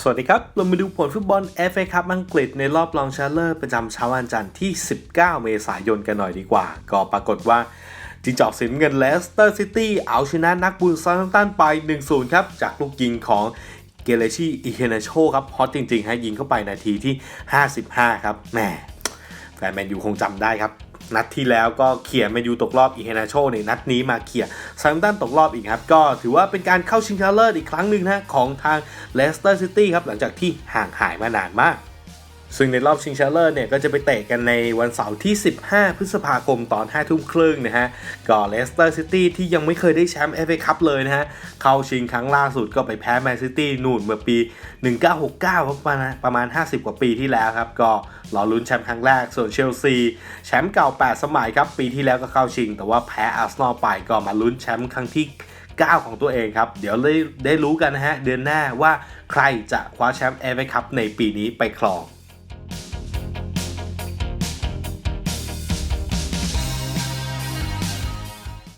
สวัสดีครับ เรามาดูผลฟุตบอล FA คัพอังกฤษในรอบรองชนะเลิศประจำเช้าวันจันทร์ที่ 19 เมษายนกันหน่อยดีกว่า ก็ปรากฏว่าจิงจอกสีน้ำเงินเลสเตอร์ซิตี้เอาชนะนักบุญซาตันไป 1-0 ครับ จากลูกยิงของเกเรชิอิเคเนโชครับฮอตจริงๆฮะยิงเข้าไปนาทีที่ 55 ครับแหมแฟนแมนยูคงจำได้ครับ นัดที่แล้วก็เขี่ยแมนยูตกรอบอีเฮนาโชในนัดนี้มาเขี่ยซัมตันตกรอบอีกครับ ก็ถือว่าเป็นการเข้าชิงชนะเลิศอีกครั้งหนึ่งนะของทางเลสเตอร์ซิตี้ครับ หลังจากที่ห่างหายมานานมากซึ่งในรอบชิงชนะเลิศเนี่ยก็จะไปเตะกันในวันเสาร์ที่ 15 พฤษภาคมตอน 5 ทุ่มครึ่งนะฮะก็เลสเตอร์ซิตี้ที่ยังไม่เคยได้แชมป์เอฟเอคัพเลยนะฮะ เข้าชิงครั้งล่าสุดก็ไปแพ้แมนซิตี้นู่นเมื่อปี 1969 ประมาณประมาณ 50 กว่าปีที่แล้วครับ ก็ รอลุ้นแชมป์ครั้งแรกส่วนเชลซีแชมป์เก่า 8 สมัยครับปีที่แล้วก็เข้าชิง แต่ว่าแพ้อาร์เซนอลไปก็มาลุ้นแชมป์ครั้งที่ 9 ของตัวเองครับ เดี๋ยวได้ได้รู้กันนะฮะเดือนหน้าว่าใครจะคว้าแชมป์เอฟเอคัพในปีนี้ไปครอง